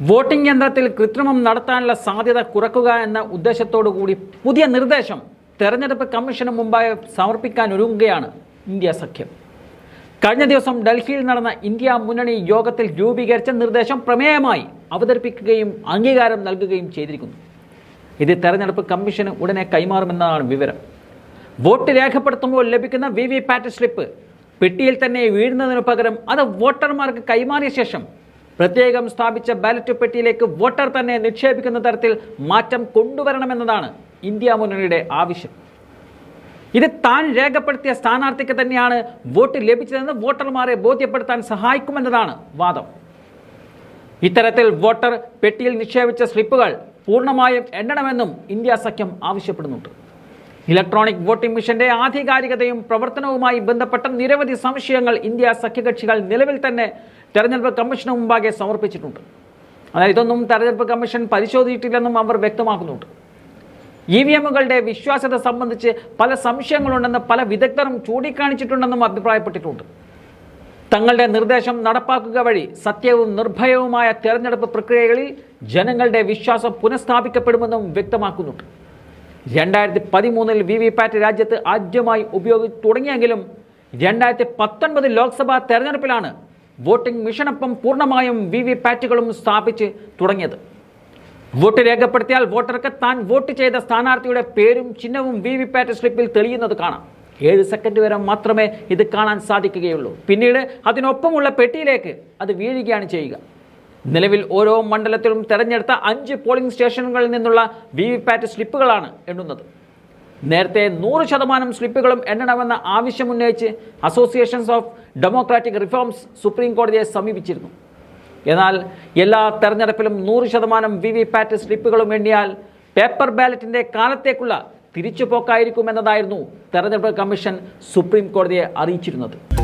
Voting യന്ത്രത്തിൽ കൃത്രിമം നടത്താനുള്ള സാധ്യത കുറക്കുക എന്ന ഉദ്ദേശത്തോടു കൂടി പുതിയ നിർദ്ദേശം തെരഞ്ഞെടുപ്പ് കമ്മീഷന് മുമ്പായി സമർപ്പിക്കാൻ ഒരുങ്ങുകയാണ് ഇന്ത്യ സഖ്യം. കഴിഞ്ഞ ദിവസം ഡൽഹിയിൽ നടന്ന ഇന്ത്യ മുന്നണി യോഗത്തിൽ രൂപീകരിച്ച നിർദ്ദേശം പ്രമേയമായി അവതരിപ്പിക്കുകയും അംഗീകാരം നൽകുകയും ചെയ്തിരിക്കുന്നു. ഇത് തെരഞ്ഞെടുപ്പ് കമ്മീഷന് ഉടനെ കൈമാറുമെന്നതാണ് വിവരം. വോട്ട് രേഖപ്പെടുത്തുമ്പോൾ ലഭിക്കുന്ന വി വി പാറ്റ് സ്ലിപ്പ് പെട്ടിയിൽ തന്നെ വീഴുന്നതിനു പകരം അത് വോട്ടർമാർക്ക് കൈമാറിയ ശേഷം പ്രത്യേകം സ്ഥാപിച്ച ബാലറ്റ് പെട്ടിയിലേക്ക് വോട്ടർ തന്നെ നിക്ഷേപിക്കുന്ന തരത്തിൽ മാറ്റം കൊണ്ടുവരണമെന്നതാണ് ഇന്ത്യ മുന്നണിയുടെ ആവശ്യം. ഇത് താൻ രേഖപ്പെടുത്തിയ സ്ഥാനാർത്ഥിക്ക് തന്നെയാണ് വോട്ട് ലഭിച്ചതെന്ന് വോട്ടർമാരെ ബോധ്യപ്പെടുത്താൻ സഹായിക്കുമെന്നതാണ് വാദം. ഇത്തരത്തിൽ വോട്ടർ പെട്ടിയിൽ നിക്ഷേപിച്ച സ്ലിപ്പുകൾ പൂർണമായും എണ്ണണമെന്നും ഇന്ത്യ സഖ്യം ആവശ്യപ്പെടുന്നുണ്ട്. ഇലക്ട്രോണിക് വോട്ടിംഗ് മിഷന്റെ ആധികാരികതയും പ്രവർത്തനവുമായി ബന്ധപ്പെട്ട നിരവധി സംശയങ്ങൾ ഇന്ത്യ സഖ്യകക്ഷികൾ നിലവിൽ തന്നെ തെരഞ്ഞെടുപ്പ് കമ്മീഷന് മുമ്പാകെ സമർപ്പിച്ചിട്ടുണ്ട്. അതായത് ഇതൊന്നും തെരഞ്ഞെടുപ്പ് കമ്മീഷൻ പരിശോധിച്ചിട്ടില്ലെന്നും അവർ വ്യക്തമാക്കുന്നുണ്ട്. ഇ വി എമ്മുകളുടെ വിശ്വാസ്യത സംബന്ധിച്ച് പല സംശയങ്ങളുണ്ടെന്ന് പല വിദഗ്ധരും ചൂണ്ടിക്കാണിച്ചിട്ടുണ്ടെന്നും അഭിപ്രായപ്പെട്ടിട്ടുണ്ട്. തങ്ങളുടെ നിർദ്ദേശം നടപ്പാക്കുക വഴി സത്യവും നിർഭയവുമായ തെരഞ്ഞെടുപ്പ് പ്രക്രിയകളിൽ ജനങ്ങളുടെ വിശ്വാസം പുനഃസ്ഥാപിക്കപ്പെടുമെന്നും വ്യക്തമാക്കുന്നുണ്ട്. രണ്ടായിരത്തി പതിമൂന്നിൽ വി വി പാറ്റ് രാജ്യത്ത് ആദ്യമായി ഉപയോഗിച്ചു തുടങ്ങിയെങ്കിലും രണ്ടായിരത്തി പത്തൊൻപത് ലോക്സഭാ തെരഞ്ഞെടുപ്പിലാണ് വോട്ടിംഗ് മിഷനൊപ്പം പൂർണമായും വി വി പാറ്റുകളും സ്ഥാപിച്ച് തുടങ്ങിയത്. വോട്ട് രേഖപ്പെടുത്തിയാൽ വോട്ടർക്ക് താൻ വോട്ട് ചെയ്ത സ്ഥാനാർത്ഥിയുടെ പേരും ചിഹ്നവും വി വി പാറ്റ് സ്ലിപ്പിൽ തെളിയുന്നത് കാണാം. ഏഴ് സെക്കൻഡ് വരെ മാത്രമേ ഇത് കാണാൻ സാധിക്കുകയുള്ളൂ. പിന്നീട് അതിനൊപ്പമുള്ള പെട്ടിയിലേക്ക് അത് വീഴുകയാണ് ചെയ്യുക. നിലവിൽ ഓരോ മണ്ഡലത്തിലും തെരഞ്ഞെടുത്ത അഞ്ച് പോളിംഗ് സ്റ്റേഷനുകളിൽ നിന്നുള്ള വി വി പാറ്റ് സ്ലിപ്പുകളാണ് എണ്ണുന്നത്. നേരത്തെ നൂറ് ശതമാനം സ്ലിപ്പുകളും എണ്ണണമെന്ന ആവശ്യമുന്നയിച്ച് associations of democratic reforms supreme കോടതിയെ സമീപിച്ചിരുന്നു. എന്നാൽ എല്ലാ തെരഞ്ഞെടുപ്പിലും നൂറ് ശതമാനം വി വി പാറ്റ് സ്ലിപ്പുകളും എണ്ണിയാൽ പേപ്പർ ബാലറ്റിന്റെ കാലത്തേക്കുള്ള തിരിച്ചുപോക്കായിരിക്കുമെന്നതായിരുന്നു തെരഞ്ഞെടുപ്പ് കമ്മീഷൻ സുപ്രീം കോടതിയെ അറിയിച്ചിരുന്നത്.